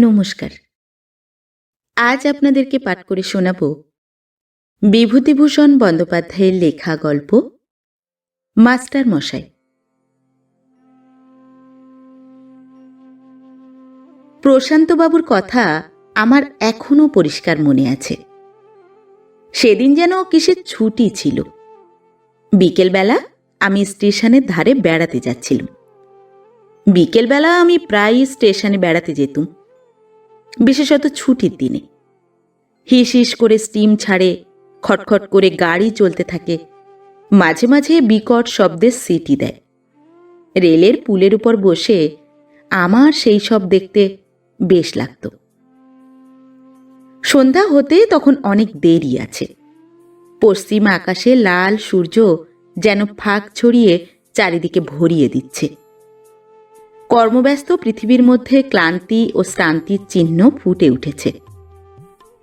নমস্কার। আজ আপনাদেরকে পাঠ করে শোনাব বিভূতিভূষণ বন্দ্যোপাধ্যায়ের লেখা গল্প, মাস্টার মশাই। প্রশান্তবাবুর কথা আমার এখনও পরিষ্কার মনে আছে। সেদিন যেন কিসের ছুটি ছিল। বিকেলবেলা আমি স্টেশনের ধারে বেড়াতে যাচ্ছিলাম। বিকেলবেলা আমি প্রায়ই স্টেশনে বেড়াতে যেতুম। বিশেষত ছুটির দিনে। হিস হিস করে স্টিম ছাড়ে, খটখট করে গাড়ি চলতে থাকে। মাঝে মাঝে বিকট শব্দের সিটি দেয়। রেলের পুলের উপর বসে আমার সেই সব দেখতে বেশ লাগত। সন্ধ্যা হতে তখন অনেক দেরি আছে। পশ্চিম আকাশে লাল সূর্য যেন ফাঁক ছড়িয়ে চারিদিকে ভরিয়ে দিচ্ছে। কর্মব্যস্ত পৃথিবীর মধ্যে ক্লান্তি ও শ্রান্তির চিহ্ন ফুটে উঠেছে।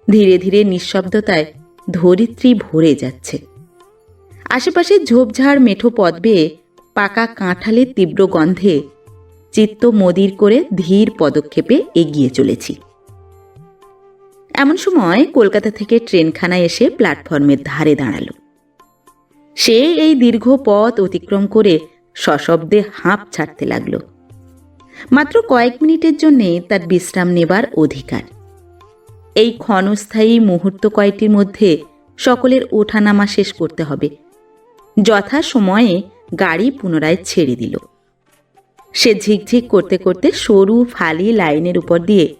ধীরে ধীরে নিঃশব্দতায় ধরিত্রী ভরে যাচ্ছে। আশেপাশে ঝোপঝাড় মেঠো পথ বেয়ে পাকা কাঁঠালের তীব্র গন্ধে চিত্ত মদির করে ধীর পদক্ষেপে এগিয়ে চলেছি। এমন সময় কলকাতা থেকে ট্রেনখানা এসে প্ল্যাটফর্মের ধারে দাঁড়াল। সে এই দীর্ঘ পথ অতিক্রম করে সশব্দে হাঁপ ছাড়তে লাগল। মাত্র কয়েক মিনিটের জন্যে তার বিশ্রাম নেবার অধিকার। এই ক্ষণস্থায়ী মুহূর্ত কয়েকটির মধ্যে সকলের ওঠানামা শেষ করতে হবে। যথা সময়ে গাড়ি পুনরায় ছেড়ে দিল। সে ঝিকঝিক করতে করতে সরু ফালি লাইনের উপর দিয়ে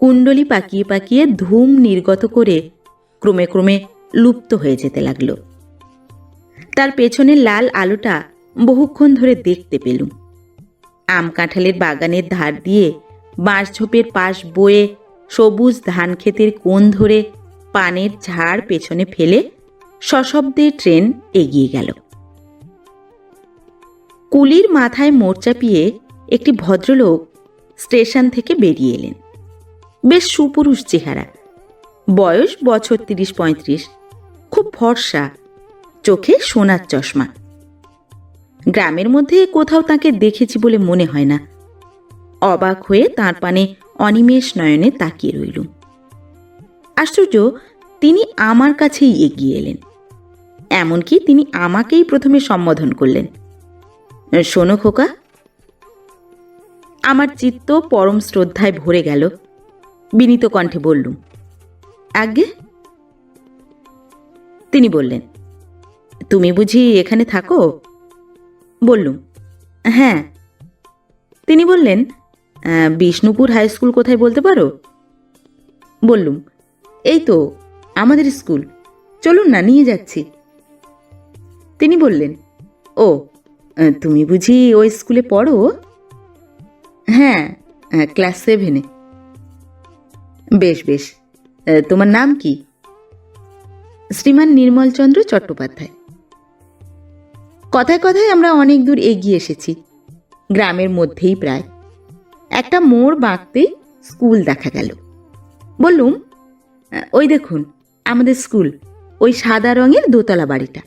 কুণ্ডলি পাকিয়ে পাকিয়ে ধূম নির্গত করে ক্রমে ক্রমে লুপ্ত হয়ে যেতে লাগল। তার পেছনের লাল আলোটা বহুক্ষণ ধরে দেখতে পেলুম। আম কাঁঠালের বাগানের ধার দিয়ে বাঁশঝোপের পাশ বয়ে সবুজ ধান ক্ষেতের কোণ ধরে পানের ঝাড় পেছনে ফেলে সশব্দে ট্রেন এগিয়ে গেল। কুলির মাথায় মোড় চাপিয়ে একটি ভদ্রলোক স্টেশন থেকে বেরিয়ে এলেন। বেশ সুপুরুষ চেহারা। বয়স বছর তিরিশ পঁয়ত্রিশ। খুব ফর্সা। চোখে সোনার চশমা। গ্রামের মধ্যে কোথাও তাকে দেখেছি বলে মনে হয় না। অবাক হয়ে তাঁর পানে অনিমেষ নয়নে তাকিয়ে রইলুম আশ্চর্য, তিনি আমার কাছেই এগিয়ে এলেন। এমনকি তিনি আমাকেই প্রথমে সম্বোধন করলেন। শোনো খোকা, আমার চিত্ত পরম শ্রদ্ধায় ভরে গেল, বিনীত কণ্ঠে বললুম। আজ্ঞে? তিনি বললেন, তুমি বুঝি এখানে থাকো? বললুম হ্যাঁ। তিনি বললেন বিষ্ণুপুর হাই স্কুল কোথায় বলতে পারো? বললুম, এই তো, আমাদের স্কুল। চলুন না, নিয়ে যাচ্ছি। তিনি বললেন, ও তুমি বুঝি ওই স্কুলে পড়ো? হ্যাঁ ক্লাস সেভেনে বেশ বেশ। তোমার নাম কি? শ্রীমান নির্মলচন্দ্র চট্টোপাধ্যায়। কথায় কথায় আমরা অনেক দূর এগিয়ে এসেছি গ্রামের মধ্যেই প্রায়। একটা মোড় বাঁকতেই স্কুল দেখা গেল। বললুম ওই দেখুন আমাদের স্কুল ওই সাদা রঙের দোতলা বাড়িটা।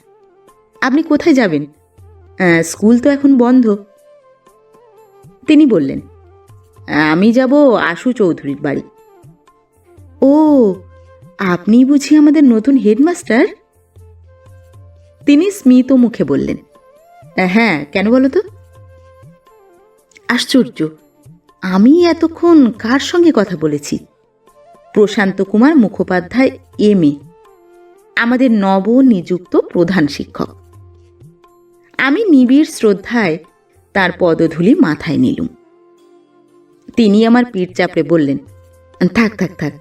আপনি কোথায় যাবেন? "আহ, স্কুল তো এখন বন্ধ। তিনি বললেন আমি যাব আশু চৌধুরীর বাড়ি। ও আপনি বুঝি আমাদের নতুন হেডমাস্টার? তিনি স্মিত মুখে বললেন হ্যাঁ কেন বলো তো? আশ্চর্য, আমি এতক্ষণ কার সঙ্গে কথা বলেছি? প্রশান্ত কুমার মুখোপাধ্যায়, এম এ, আমাদের নবনিযুক্ত প্রধান শিক্ষক। আমি নিবিড় শ্রদ্ধায় তার পদধূলি মাথায় নিলুম। তিনি আমার পিঠ চাপড়ে বললেন, থাক থাক থাক।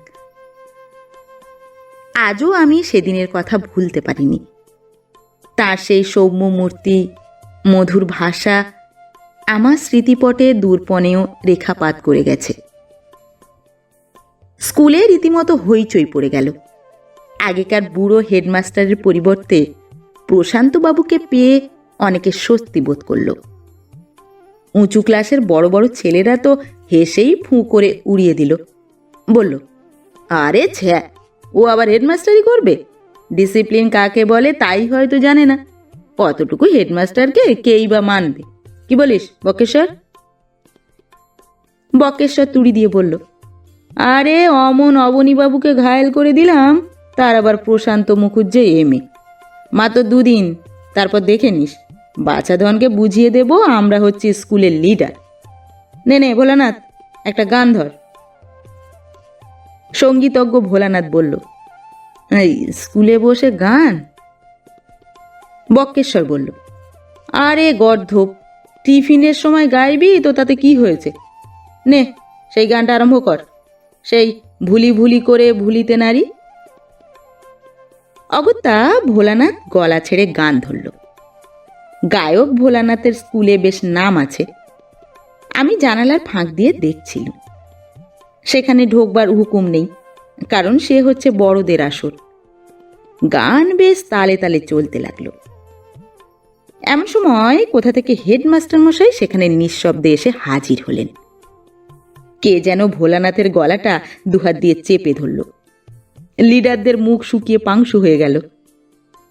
আজও আমি সেদিনের কথা ভুলতে পারিনি। তার সেই সৌম্য মূর্তি মধুর ভাষা আমার স্মৃতিপটে দূরপণেও রেখাপাত করে গেছে। স্কুলে রীতিমতো হইচই পড়ে গেল। আগেকার বুড়ো হেডমাস্টারের পরিবর্তে প্রশান্তবাবুকে পেয়ে অনেকে স্বস্তি বোধ করল। উঁচু ক্লাসের বড় বড় ছেলেরা তো হেসেই ফুঁ করে উড়িয়ে দিল। বলল, আরে ছ্যা, ও আবার হেডমাস্টারই করবে? ডিসিপ্লিন কাকে বলে তাই হয়তো জানে না। কতটুকু হেডমাস্টারকে কেই বা মানবে? কি বলিস, বকেশ্বর? বকেশ্বর তুড়ি দিয়ে বলল, আরে অমন অবনীবাবুকে ঘায়েল করে দিলাম, তার আবার প্রশান্ত মুখুজ্জে এমে মাত্র দুদিন, তারপর দেখে নিস বাচ্চাধনকে বুঝিয়ে দেব আমরা হচ্ছি স্কুলের লিডার। নে নে, ভোলানাথ, একটা গান ধর। সঙ্গীতজ্ঞ ভোলানাথ বলল, এই স্কুলে বসে গান? বক্কেশ্বর বলল, আরে গর্ধপ টিফিনের সময় গাইবি তো তাতে কি হয়েছে? নে, সেই গানটা আরম্ভ কর, সেই ভুলি ভুলি করে ভুলিতে নারী। অগত্যা ভোলানাথ গলা ছেড়ে গান ধরল। গায়ক ভোলানাথের স্কুলে বেশ নাম আছে। আমি জানালার ফাঁক দিয়ে দেখছিলাম। সেখানে ঢোকবার হুকুম নেই, কারণ সে হচ্ছে বড়দের আসর। গান বেশ তালে তালে চলতে লাগল। এমন সময় কোথা থেকে হেডমাস্টার মশাই সেখানে নিঃশব্দে এসে হাজির হলেন। কে যেন ভোলানাথের গলাটা দুহাত দিয়ে চেপে ধরল। লিডারদের মুখ শুকিয়ে পাংশু হয়ে গেল।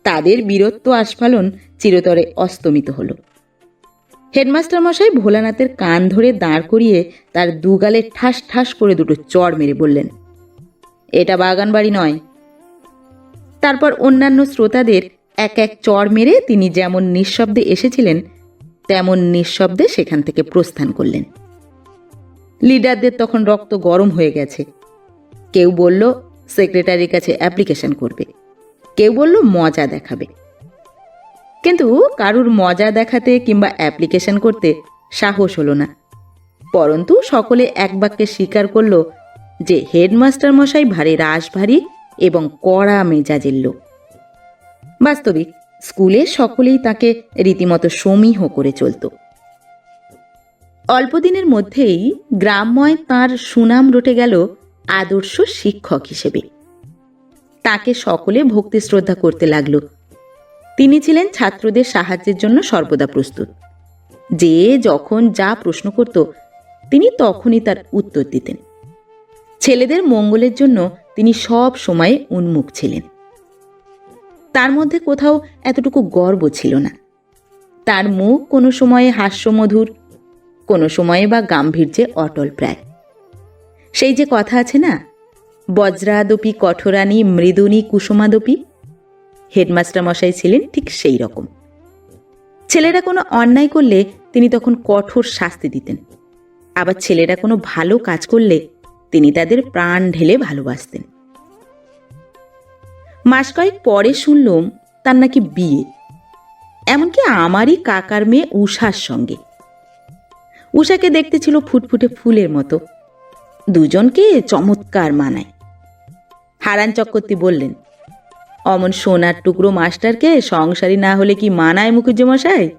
তাদের বীরত্ব আস্ফালন চিরতরে অস্তমিত হলো। হেডমাস্টার মশাই ভোলানাথের কান ধরে দাঁড় করিয়ে তার দুগালে ঠাস ঠাস করে দুটো চড় মেরে বললেন, এটা বাগান বাড়ি নয়। তারপর অন্যান্য শ্রোতাদের এক এক চর মেরে তিনি যেমন নিঃশব্দে এসেছিলেন, তেমন নিঃশব্দে সেখান থেকে প্রস্থান করলেন। লিডারদের তখন রক্ত গরম হয়ে গেছে। কেউ বলল, সেক্রেটারির কাছে অ্যাপ্লিকেশন করবে। কেউ বলল, মজা দেখাবে। কিন্তু কারুর মজা দেখাতে কিংবা অ্যাপ্লিকেশন করতে সাহস হলো না। পরন্তু সকলে এক বাক্যে স্বীকার করল যে হেডমাস্টার মশাই ভারী রাশ ভারী এবং কড়া মেজাজের লোক। বাস্তবিক, স্কুলে সকলেই তাকে রীতিমতো সমীহ করে চলত। অল্পদিনের মধ্যেই গ্রামময় তার সুনাম রটে গেল আদর্শ শিক্ষক হিসেবে। তাকে সকলে ভক্তি শ্রদ্ধা করতে লাগল। তিনি ছিলেন ছাত্রদের সাহায্যের জন্য সর্বদা প্রস্তুত। যে যখন যা প্রশ্ন করত, তিনি তখনই তার উত্তর দিতেন। ছেলেদের মঙ্গলের জন্য তিনি সব সময় উন্মুখ ছিলেন। তার মধ্যে কোথাও এতটুকু গর্ব ছিল না। তার মুখ কোনো সময়ে হাস্যমধুর, কোনো সময়ে বা গাম্ভীর্যে অটল প্রায়। সেই যে কথা আছে না, বজ্রাদপি, কঠোরানি, মৃদুনী, কুসুমাদপি, হেডমাস্টার মশাই ছিলেন ঠিক সেই রকম। ছেলেরা কোনো অন্যায় করলে তিনি তখন কঠোর শাস্তি দিতেন। আবার ছেলেরা কোনো ভালো কাজ করলে তিনি তাদের প্রাণ ঢেলে ভালোবাসতেন। মাস কয়েক পরে শুনলুম তার নাকি বিয়ে। এমনকি আমারই কাকার মেয়ে উষার সঙ্গে। উষাকে দেখতে ছিল ফুটফুটে ফুলের মতো। দুজনকে চমৎকার মানায়। হারান চক্রবর্তী বললেন, অমন সোনার টুকরো মাস্টারকে সংসারী না হলে কি মানায় মুখুজ্জ মশাই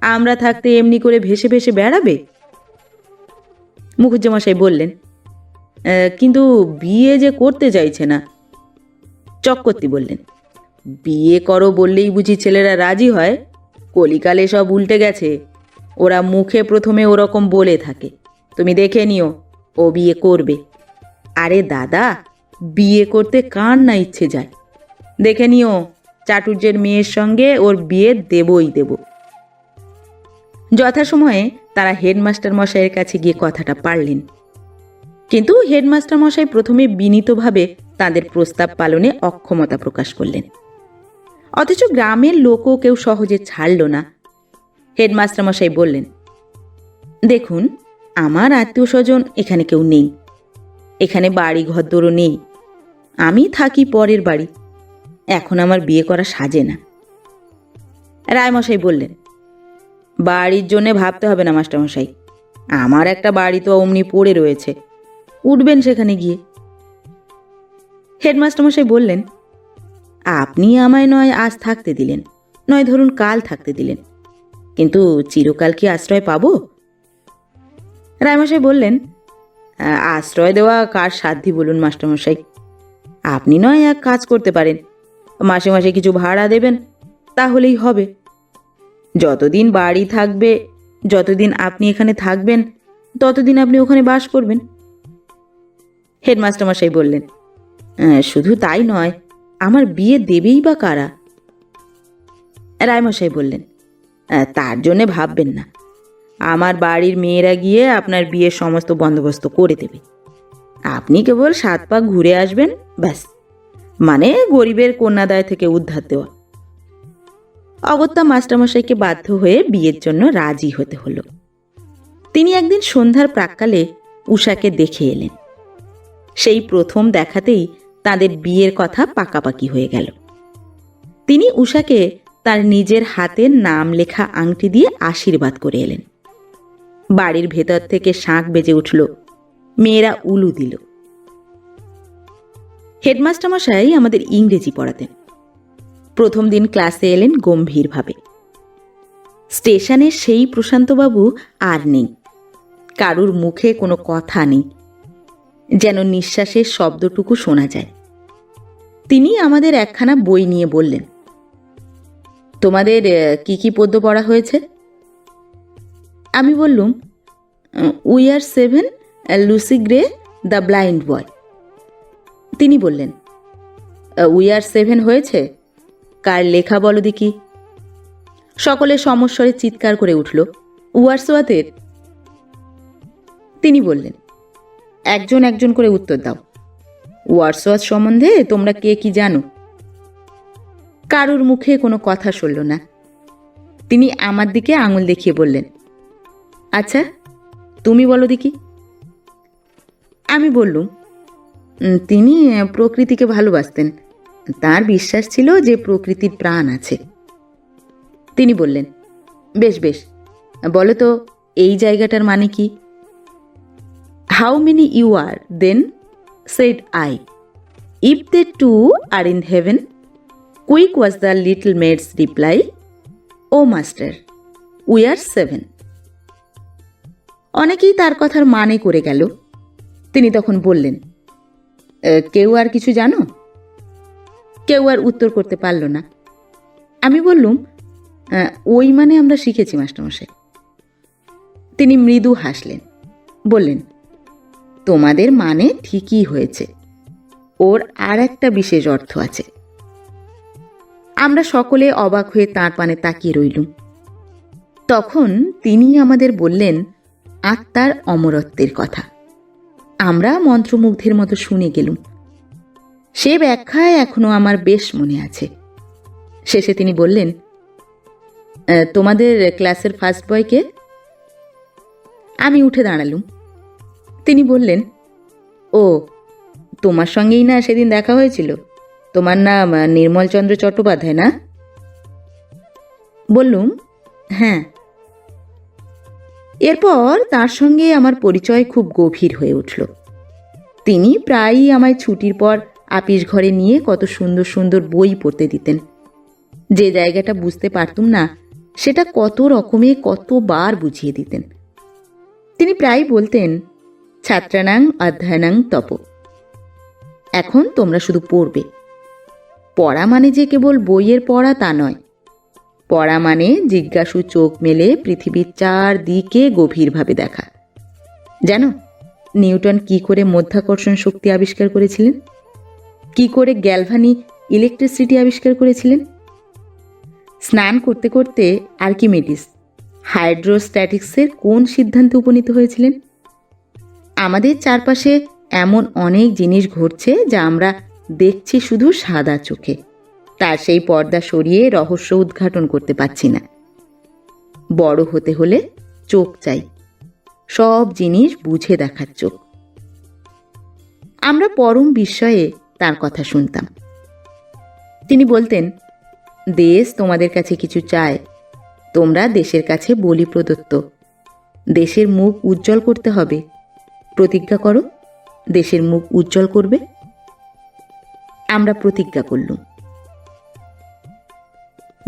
আমরা থাকতে এমনি করে ভেসে ভেসে বেড়াবে? মুখুজ্জ মশাই বললেন কিন্তু বিয়ে যে করতে চাইছে না চক্রবর্তী বললেন, বিয়ে করো বললেই বুঝি ছেলেরা রাজি হয়? কলিকালে সব উল্টে গেছে। ওরা মুখে প্রথমে ওরকম বলে থাকে। তুমি দেখে নিও, ও বিয়ে করবে। আরে দাদা, বিয়ে করতে কার না ইচ্ছে যায়? দেখে নিও, চাটুর্যের মেয়ের সঙ্গে ওর বিয়ে দেবই দেব। যথাসময়ে তারা হেডমাস্টার মশাইয়ের কাছে গিয়ে কথাটা পারলেন। কিন্তু হেডমাস্টার মশাই প্রথমে বিনীতভাবে তাদের প্রস্তাব পালনে অক্ষমতা প্রকাশ করলেন। অথচ গ্রামের লোকও কেউ সহজে ছাড়ল না। হেডমাস্টার মশাই বললেন, দেখুন, আমার আত্মীয় স্বজন এখানে কেউ নেই। এখানে বাড়ি ঘরদোরও নেই। আমি থাকি পরের বাড়ি। এখন আমার বিয়ে করা সাজে না। রায়মশাই বললেন, বাড়ির জন্যে ভাবতে হবে না, মাস্টারমশাই। আমার একটা বাড়ি তো অমনি পড়ে রয়েছে। উঠবেন সেখানে গিয়ে। হেডমাস্টারমশাই বললেন, আপনি আমায় নয়, আজ থাকতে দিলেন। নয়, ধরুন কাল থাকতে দিলেন। কিন্তু চিরকাল কি আশ্রয় পাবো? রায়মশাই বললেন আশ্রয় দেওয়া কার সাধ্যি বলুন, মাস্টারমশাই। আপনি নয়, এক কাজ করতে পারেন। মাসে মাসে কিছু ভাড়া দেবেন, তাহলেই হবে। যতদিন বাড়ি থাকবে, যতদিন আপনি এখানে থাকবেন, ততদিন আপনি ওখানে বাস করবেন। হেডমাস্টার মশাই বললেন "আহ, শুধু তাই নয় আমার বিয়ে দেবেই বা কারা? রায়মশাই বললেন "আহ, তার জন্যে ভাববেন না। আমার বাড়ির মেয়েরা গিয়ে আপনার বিয়ের সমস্ত বন্দোবস্ত করে দেবে। আপনি কেবল সাত পাক ঘুরে আসবেন ব্যাস। মানে গরিবের কন্যাদায় থেকে উদ্ধার দেওয়া। অগত্যা মাস্টারমশাইকে বাধ্য হয়ে বিয়ের জন্য রাজি হতে হলো। তিনি একদিন সন্ধ্যার প্রাক্কালে উষাকে দেখে এলেন। সেই প্রথম দেখাতেই তাদের বিয়ের কথা পাকাপাকি হয়ে গেল। তিনি উষাকে তার নিজের হাতের নাম লেখা আংটি দিয়ে আশীর্বাদ করে এলেন। বাড়ির ভেতর থেকে শাঁখ বেজে উঠল। মেয়েরা উলু দিল। হেডমাস্টার মশাই আমাদের ইংরেজি পড়াতেন। প্রথম দিন ক্লাসে এলেন গম্ভীরভাবে। স্টেশনে সেই প্রশান্তবাবু আর নেই। কারুর মুখে কোনো কথা নেই। যেন নিঃশ্বাসের শব্দটুকু শোনা যায়। তিনি আমাদের একখানা বই নিয়ে বললেন, তোমাদের কি কি পদ্য পড়া হয়েছে? আমি বললুম, we are seven Lucy Gray, the blind boy. তিনি বললেন উই আর সেভেন হয়েছে? কার লেখা বলো দেখি? সকলে সমস্বরে চিৎকার করে উঠল, উয়ারসোয়াতের? তিনি বললেন একজন একজন করে উত্তর দাও। ওয়ার্সওয়াত সম্বন্ধে তোমরা কে কি জানো? কারুর মুখে কোনো কথা শুনল না। তিনি আমার দিকে আঙুল দেখিয়ে বললেন আচ্ছা তুমি বলো দেখি। আমি বললুম তিনি প্রকৃতিকে ভালোবাসতেন। তার বিশ্বাস ছিল যে প্রকৃতির প্রাণ আছে। তিনি বললেন, বেশ বেশ। বলো তো, এই জায়গাটার মানে কি? How many you are then said I if they two are in heaven quick was the little maid's reply O master we are seven অনেকেই তার কথার মানে করে গেল। তিনি তখন বললেন "এ, কেউ আর কিছু জানো? কেউ আর উত্তর করতে পারল না। আমি বললুম "আহ, ওই মানে আমরা শিখেছি মাস্টারমশাই। তিনি মৃদু হাসলেন বললেন তোমাদের মানে ঠিকই হয়েছে। ওর আর একটা বিশেষ অর্থ আছে। আমরা সকলে অবাক হয়ে তাঁর পানে তাকিয়ে রইলুম। তখন তিনি আমাদের বললেন আত্মার অমরত্বের কথা। আমরা মন্ত্রমুগ্ধের মতো শুনে গেলুম। সে ব্যাখ্যায় এখনও আমার বেশ মনে আছে। শেষে তিনি বললেন "আহ, তোমাদের ক্লাসের ফার্স্ট বয়কে? আমি উঠে দাঁড়ালুম। তিনি বললেন, ও, তোমার সঙ্গেই না সেদিন দেখা হয়েছিল? তোমার নাম নির্মলচন্দ্র চট্টোপাধ্যায় না? বললুম হ্যাঁ। এরপর তার সঙ্গে আমার পরিচয় খুব গভীর হয়ে উঠল। তিনি প্রায়ই আমায় ছুটির পর আপিস ঘরে নিয়ে কত সুন্দর সুন্দর বই পড়তে দিতেন। যে জায়গাটা বুঝতে পারতুম না, সেটা কত রকমে কতবার বুঝিয়ে দিতেন। তিনি প্রায় বলতেন ছাত্রানাং, অধ্যয়নাং, তপ। এখন তোমরা শুধু পড়বে। পড়া মানে যে কেবল বইয়ের পড়া তা নয়। পড়া মানে জিজ্ঞাসু চোখ মেলে পৃথিবীর চারদিকে গভীরভাবে দেখা। জানো, নিউটন কি করে মধ্যাকর্ষণ শক্তি আবিষ্কার করেছিলেন? কি করে গ্যালভানি ইলেকট্রিসিটি আবিষ্কার করেছিলেন? স্নান করতে করতে আর্কিমেডিস, হাইড্রোস্ট্যাটিক্সের কোন সিদ্ধান্তে উপনীত হয়েছিলেন? আমাদের চারপাশে এমন অনেক জিনিস ঘটছে যা আমরা দেখছি শুধু সাদা চোখে। তার সেই পর্দা সরিয়ে রহস্য উদ্ঘাটন করতে পারছি না। বড় হতে হলে চোখ চাই। সব জিনিস বুঝে দেখার চোখ। আমরা পরম বিস্ময়ে তার কথা শুনতাম। তিনি বলতেন, দেশ তোমাদের কাছে কিছু চায়, তোমরা দেশের কাছে বলি প্রদত্ত দেশের মুখ উজ্জ্বল করতে হবে। প্রতিজ্ঞা করো, দেশের মুখ উজ্জ্বল করবে। আমরা প্রতিজ্ঞা করলুম।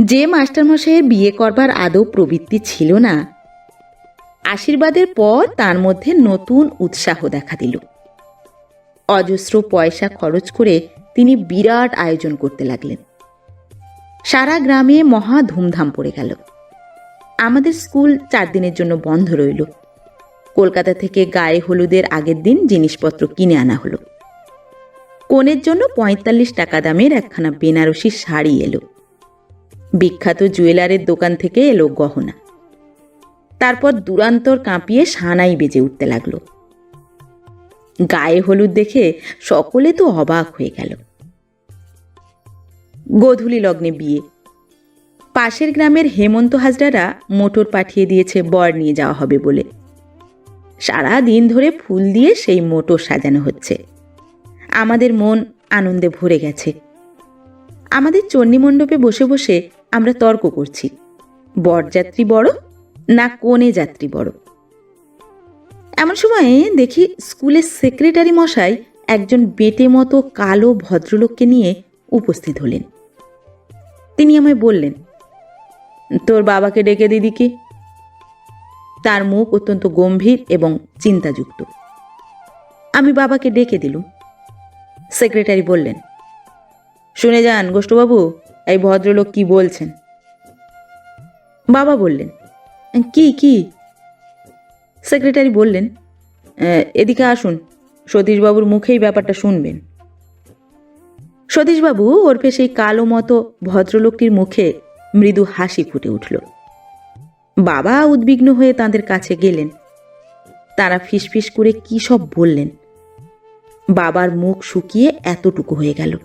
যে মাস্টারমশাইয়ের বিয়ে করবার আদৌ প্রবৃত্তি ছিল না, আশীর্বাদের পর তার মধ্যে নতুন উৎসাহ দেখা দিল। অজস্র পয়সা খরচ করে তিনি বিরাট আয়োজন করতে লাগলেন। সারা গ্রামে মহা ধুমধাম পড়ে গেল। আমাদের স্কুল চার দিনের জন্য বন্ধ রইল। কলকাতা থেকে গায়ে হলুদের আগের দিন জিনিসপত্র কিনে আনা হলো। কনের জন্য পঁয়তাল্লিশ টাকা দামের একখানা বেনারসি শাড়ি এলো। বিখ্যাত জুয়েলারের দোকান থেকে এলো গহনা। তারপর দুরান্তর কাঁপিয়ে সানাই বেজে উঠতে লাগল। গায়ে হলুদ দেখে সকলে তো অবাক হয়ে গেল। গোধূলি লগ্নে বিয়ে। পাশের গ্রামের হেমন্ত হাজরারা মোটর পাঠিয়ে দিয়েছে বর নিয়ে যাওয়া হবে বলে। সারা দিন ধরে ফুল দিয়ে সেই মোটর সাজানো হচ্ছে। আমাদের মন আনন্দে ভরে গেছে। আমাদের চণ্ডী মণ্ডপে বসে বসে আমরা তর্ক করছি, বরযাত্রী বড় না কোণে যাত্রী বড়। এমন সময়ে দেখি স্কুলের সেক্রেটারি মশাই একজন বেটে মতো কালো ভদ্রলোককে নিয়ে উপস্থিত হলেন। তিনি আমায় বললেন, তোর বাবাকে ডেকে দিদিকে তার মুখ অত্যন্ত গম্ভীর এবং চিন্তাযুক্ত। আমি বাবাকে ডেকে দিলুম। সেক্রেটারি বললেন, শুনে যান গোষ্ঠবাবু, এই ভদ্রলোক কি বলছেন? বাবা বললেন, কি কি? সেক্রেটারি বললেন এদিকে আসুন, সতীশবাবুর মুখেই ব্যাপারটা শুনবেন। সতীশবাবু ওরফে সেই কালো মতো ভদ্রলোকটির মুখে মৃদু হাসি ফুটে উঠল। বাবা উদ্বিগ্ন হয়ে তাদের কাছে গেলেন। তারা ফিসফিস করে কি সব বললেন। বাবার মুখ শুকিয়ে এতটুকু হয়ে গেল।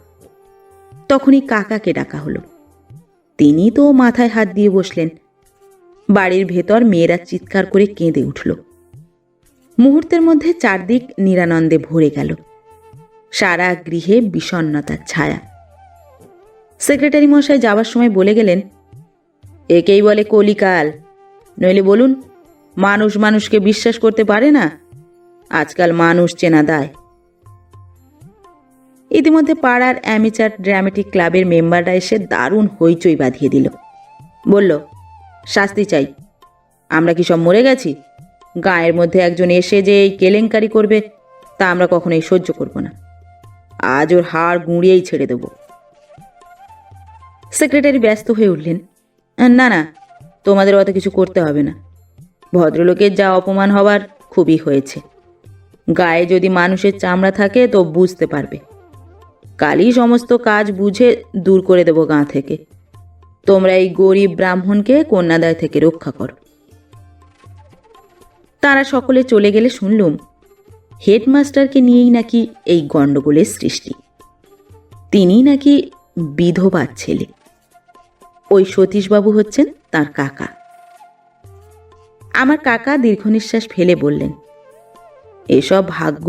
তখনই কাকাকে ডাকা হলো। তিনি তো মাথায় হাত দিয়ে বসলেন। বাড়ির ভেতর মেয়েরা চিৎকার করে কেঁদে উঠল। মুহূর্তের মধ্যে চারদিক নিরানন্দে ভরে গেল। সারা গৃহে বিষণ্ণতার ছায়া। সেক্রেটারি মশাই যাওয়ার সময় বলে গেলেন, একেই বলে কলিকাল। নইলে বলুন, মানুষ মানুষকে বিশ্বাস করতে পারে না? আজকাল মানুষ চেনা দায়। ইতিমধ্যে পাড়ার অ্যামিচার ড্রামেটিক ক্লাবের মেম্বাররা এসে দারুণ হইচই বাঁধিয়ে দিল। বলল, শাস্তি চাই। আমরা কি সব মরে গেছি? গায়ের মধ্যে একজন এসে যে এই কেলেঙ্কারি করবে, তা আমরা কখনোই সহ্য করব না। আজ ওর হাড় গুঁড়িয়েই ছেড়ে দেব। সেক্রেটারি ব্যস্ত হয়ে উঠলেন। না না তোমাদের অত কিছু করতে হবে না। ভদ্রলোকের যা অপমান হবার খুবই হয়েছে। গায়ে যদি মানুষের চামড়া থাকে তো বুঝতে পারবে। কালই সমস্ত কাজ বুঝে দূর করে দেব গাঁ থেকে। তোমরা এই গরিব ব্রাহ্মণকে কন্যাদায় থেকে রক্ষা করো। তারা সকলে চলে গেলে শুনলুম, হেডমাস্টারকে নিয়েই নাকি এই গণ্ডগোলের সৃষ্টি। তিনি নাকি বিধবার ছেলে। ওই সতীশবাবু হচ্ছেন তার কাকা। আমার কাকা দীর্ঘ নিঃশ্বাস ফেলে বললেন, এসব ভাগ্য।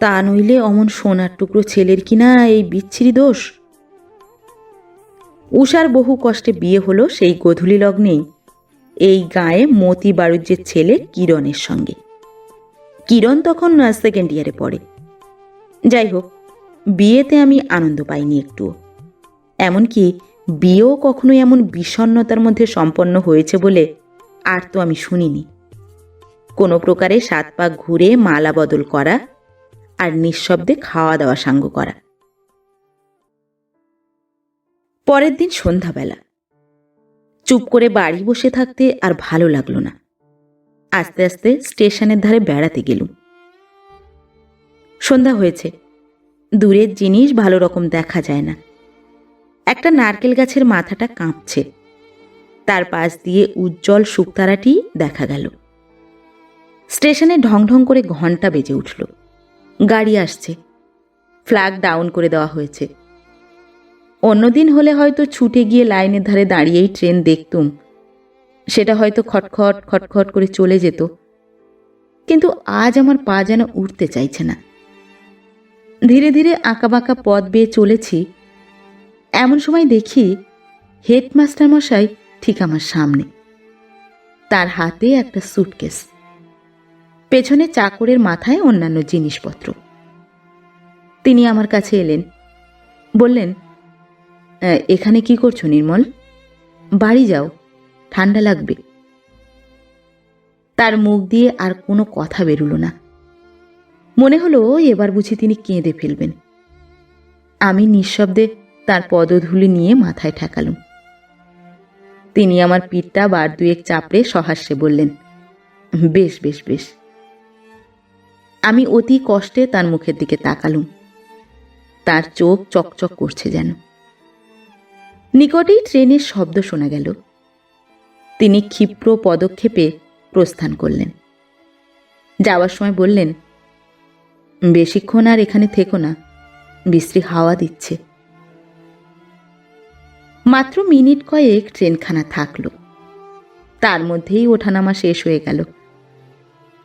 তা নইলে অমন সোনার টুকরো ছেলের কিনা এই বিচ্ছিরি দোষ? উষার বহু কষ্টে বিয়ে হলো সেই গধূলি লগ্নেই এই গায়ে মতি বাড়ুজ্যের ছেলে কিরণের সঙ্গে। কিরণ তখন সেকেন্ড ইয়ারে পড়ে। যাই হোক, বিয়েতে আমি আনন্দ পাইনি একটুও। এমনকি বিয়েও কখনো এমন বিষণ্ণতার মধ্যে সম্পন্ন হয়েছে বলে আর তো আমি শুনিনি। কোনো প্রকারে সাত পাক ঘুরে মালা বদল করা আর নিঃশব্দে খাওয়া দাওয়া সাঙ্গ করা। পরের দিন সন্ধ্যাবেলা। চুপ করে বাড়ি বসে থাকতে আর ভালো লাগল না। আস্তে আস্তে স্টেশনের ধারে বেড়াতে গেলুম। সন্ধ্যা হয়েছে। দূরের জিনিস ভালো রকম দেখা যায় না। একটা নারকেল গাছের মাথাটা কাঁপছে। তার পাশ দিয়ে উজ্জ্বল শুকতারাটি দেখা গেল। স্টেশনে ঢং ঢং করে ঘণ্টা বেজে উঠল। গাড়ি আসছে। ফ্ল্যাগ ডাউন করে দেওয়া হয়েছে। অন্যদিন হলে হয়তো ছুটে গিয়ে লাইনের ধারে দাঁড়িয়েই ট্রেন দেখতুম। সেটা হয়তো খটখট খটখট করে চলে যেত। কিন্তু আজ আমার পা যেন উঠতে চাইছে না। ধীরে ধীরে আঁকাবাঁকা পথ বেয়ে চলেছি। এমন সময় দেখি হেডমাস্টার মশাই ঠিক আমার সামনে। তার হাতে একটা সুটকেস। পেছনে চাকরের মাথায় অন্যান্য জিনিসপত্র। তিনি আমার কাছে এলেন। বললেন "আহ, এখানে কি করছ নির্মল? বাড়ি যাও ঠান্ডা লাগবে। তার মুখ দিয়ে আর কোনো কথা বেরুলো না। মনে হলো এবার বুঝি তিনি কেঁদে ফেলবেন। আমি নিঃশব্দে তার পদধূলি নিয়ে মাথায় ঠেকালুম। তিনি আমার পিঠটা বার দুয়েক চাপড়ে সহাস্যে বললেন, বেশ বেশ বেশ। আমি অতি কষ্টে তার মুখের দিকে তাকালুম। তার চোখ চকচক করছে যেন। নিকটেই ট্রেনের শব্দ শোনা গেল। তিনি ক্ষিপ্র পদক্ষেপে প্রস্থান করলেন। যাওয়ার সময় বললেন, বেশিক্ষণ আর এখানে থেকো না, বিশ্রী হাওয়া দিচ্ছে। মাত্র মিনিট কয়েক ট্রেনখানা থাকল। তার মধ্যেই ওঠানামা শেষ হয়ে গেল।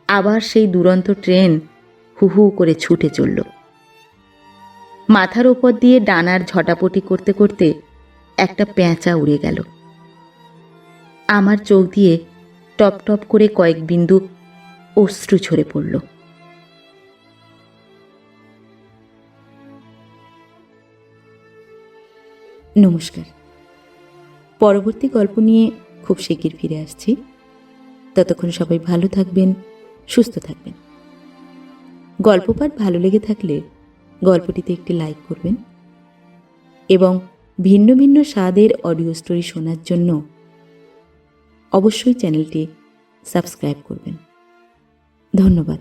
আবার সেই দুরন্ত ট্রেন হু হু করে ছুটে চলল। মাথার ওপর দিয়ে ডানার ঝটাপটি করতে করতে একটা পেঁচা উড়ে গেল। আমার চোখ দিয়ে টপ টপ করে কয়েক বিন্দু অশ্রু ঝরে পড়ল। নমস্কার। পরবর্তী গল্প নিয়ে খুব শিগগির ফিরে আসছি। ততক্ষণ সবাই ভালো থাকবেন, সুস্থ থাকবেন। গল্প পাঠ ভালো লেগে থাকলে গল্পটিতে একটি লাইক করবেন এবং ভিন্ন ভিন্ন স্বাদের অডিও স্টোরি শোনার জন্য অবশ্যই চ্যানেলটি সাবস্ক্রাইব করবেন। ধন্যবাদ।